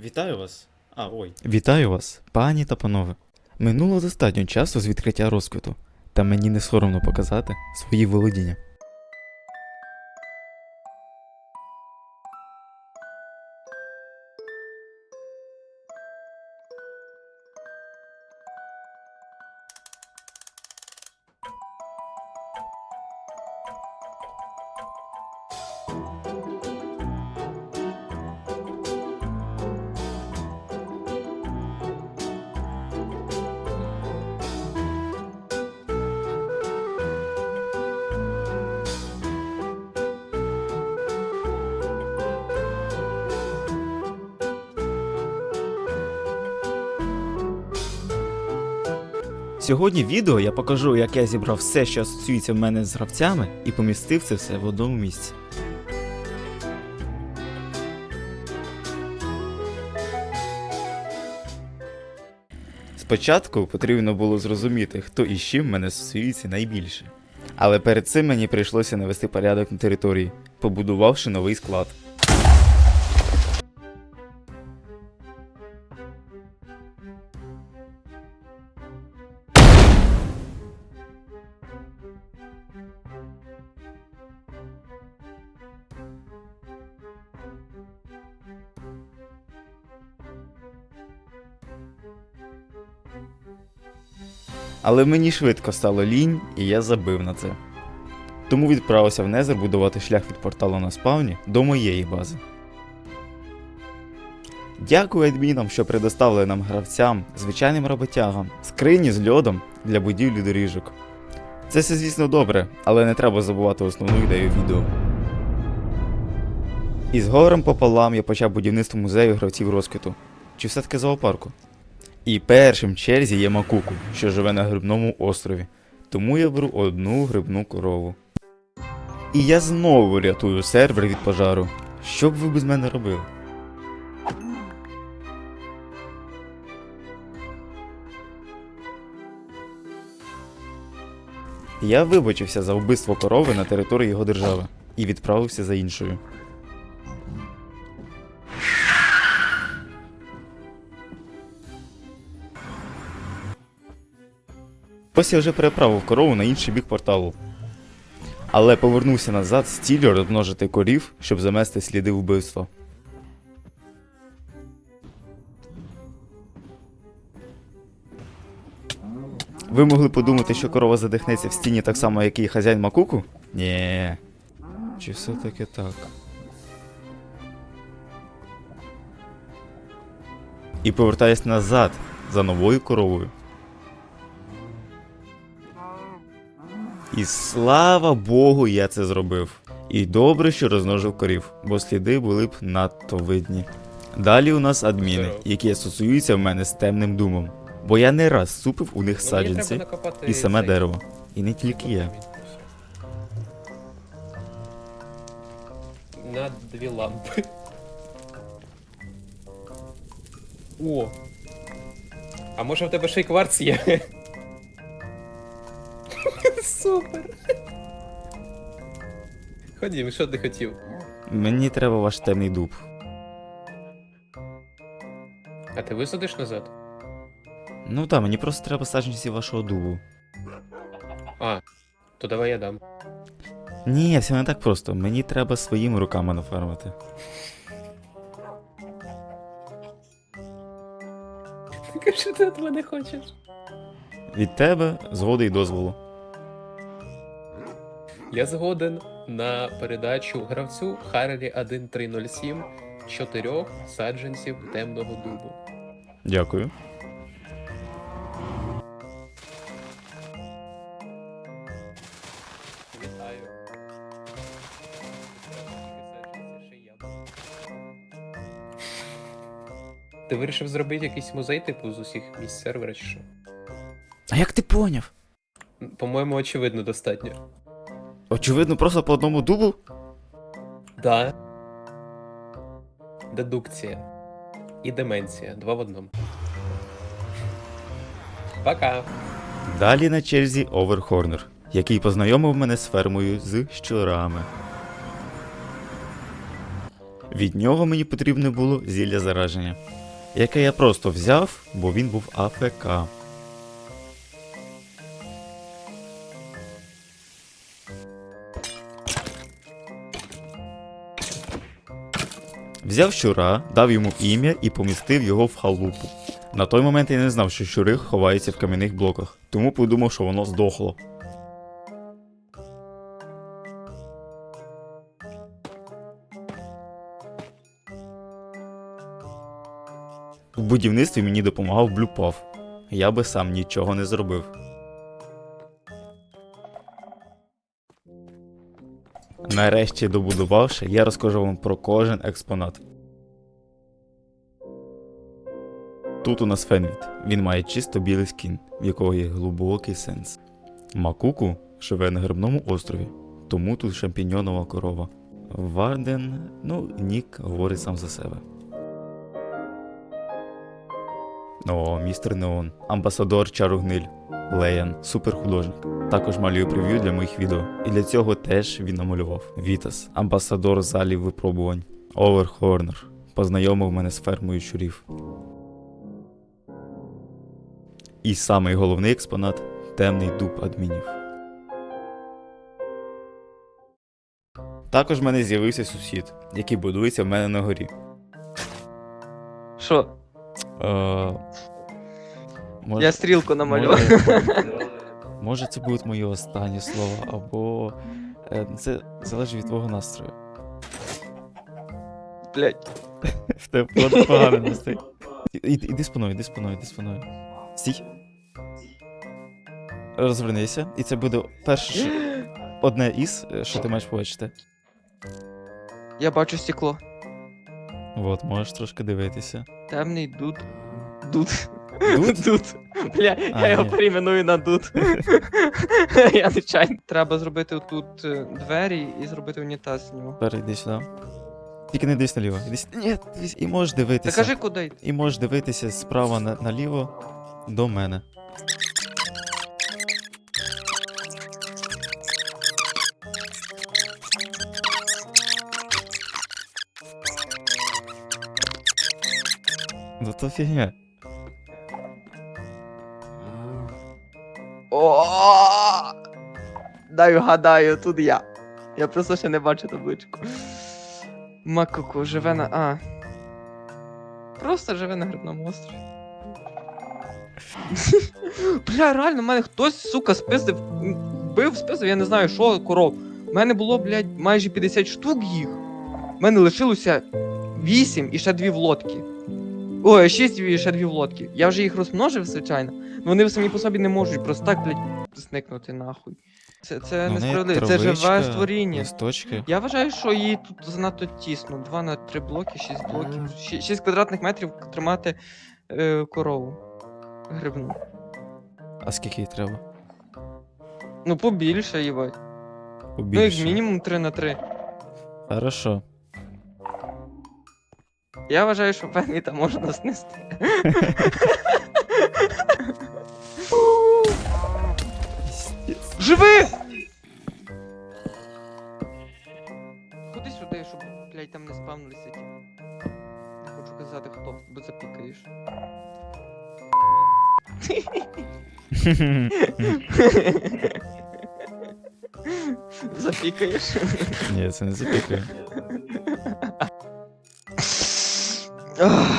Вітаю вас. А, ой. Вітаю вас, пані та панове. Минуло достатньо часу з відкриття розквіту, та мені не соромно показати свої володіння. Сьогодні в відео я покажу, як я зібрав все, що асоціюється в мене з гравцями, і помістив це все в одному місці. Спочатку потрібно було зрозуміти, хто і з чим мене асоціюється найбільше. Але перед цим мені прийшлося навести порядок на території, побудувавши новий склад. Але мені швидко стало лінь, і я забив на це. Тому відправився в Незер будувати шлях від порталу на спавні до моєї бази. Дякую адмінам, що предоставили нам гравцям, звичайним роботягам, скрині з льодом для будівлі доріжок. Це все, звісно, добре, але не треба забувати основну ідею відео. І з горем пополам я почав будівництво музею гравців розквіту. Чи все-таки зоопарку? І першим в черзі є Макуку, що живе на грибному острові. Тому я беру одну грибну корову. І я знову рятую сервер від пожару. Що б ви без мене робили? Я вибачився за вбивство корови на території його держави і відправився за іншою. Ось я вже переправив корову на інший бік порталу. Але повернувся назад з ціллю розмножити корів, щоб замести сліди вбивства. Ви могли подумати, що корова задихнеться в стіні так само, як і хазяїн Макуку? Ні. Чи все-таки так? І повертаюсь назад за новою коровою. І слава Богу, я це зробив. І добре, що розмножив корів, бо сліди були б надто видні. Далі у нас адміни, які асоціюються в мене з темним думом. Бо я не раз супив у них саджанці і саме дерево. І не тільки я. На дві лампи. О! А може в тебе ще й кварц є? Супер! Ходім, що ти хотів? Мені треба ваш темний дуб. А ти висадиш назад? Ну так, мені просто треба саджанці вашого дубу. А, то давай я дам. Ні, все не так просто. Мені треба своїми руками нафармити. Кажи, ти від мене хочеш. Від тебе згоди і дозволу. Я згоден на передачу гравцю Харрі 1307 чотирьох саджанців темного дубу. Дякую. Вітаю. Ти вирішив зробити якийсь музей, типу, з усіх місць сервера чи що? А як ти поняв? По-моєму, очевидно, достатньо. Очевидно, просто по одному дубу? Да. Дедукція. І деменція. Два в одному. Пока. Далі на черзі Оверхорнер, який познайомив мене з фермою з щурами. Від нього мені потрібне було зілля зараження, яке я просто взяв, бо він був АФК. Взяв щура, дав йому ім'я і помістив його в халупу. На той момент я не знав, що щури ховаються в кам'яних блоках, тому подумав, що воно здохло. У будівництві мені допомагав блюпав. Я би сам нічого не зробив. Нарешті добудувавши, я розкажу вам про кожен експонат. Тут у нас фенвіт. Він має чисто білий скін, в якого є глибокий сенс. Макуку живе на грибному острові, тому тут шампіньонова корова. Варден, ну, Нік говорить сам за себе. О, містер Неон, амбасадор Чару Гниль, Леян, суперхудожник. Також малює прев'ю для моїх відео. І для цього теж він намалював. Вітас, амбасадор залів випробувань. Овер Хорнер, познайомив мене з фермою щурів. І самий головний експонат темний дуб адмінів. Також в мене з'явився сусід, який будується в мене на горі. Що? Е, може, Я стрілку намалював. Може, може, це будуть мої останні слова, або е, це залежить від твого настрою. Блять. В тебе поганий настрій. І- і- Іди спиною, іди спиною, іди спиною. Стій. Розвернися, і це буде перше, що- одне із, е, що ти маєш побачити. Я бачу стекло. От, можеш трошки дивитися. Темний дуд. Дуд. Дуд? Дуд. Бля, А, я його ні. перейменую на дуд. я нечайно. Треба зробити тут е, двері і зробити унітаз з нього. Перейди сюди. Тільки не дивись наліво. Іди сюди. Ні, дивись, і можеш Та дивитися. кажи куди йти. І можеш дивитися справа на, наліво до мене. Ну то фігня. Дай вгадаю, тут я. Я просто ще не бачу табличку. Макуку живе на. А. Просто живе на грибному острові. Бля, реально, в мене хтось, сука, спиздив. Бив, спиздив, я не знаю, що коров. У мене було, блядь, майже 50 штук їх. У мене лишилося 8 і ще дві в лодки. Ой, 6 і ще дві в лодки. Я вже їх розмножив, звичайно. Вони самі по собі не можуть просто так, блядь, зникнути нахуй. Це, це Ну, несправедливо, це живе створіння. Листочки. Я вважаю, що їй тут занадто тісно. 2 на 3 блоки, 6 блоків. 6 квадратних метрів тримати е, корову. Грибну. А скільки їй треба? Ну, побільше, їбать. Ну, Побільше. як мінімум 3 на 3. Хорошо. Я вважаю, що певніта можна снести. Запікаєш. Ні, це не запікає. Ах.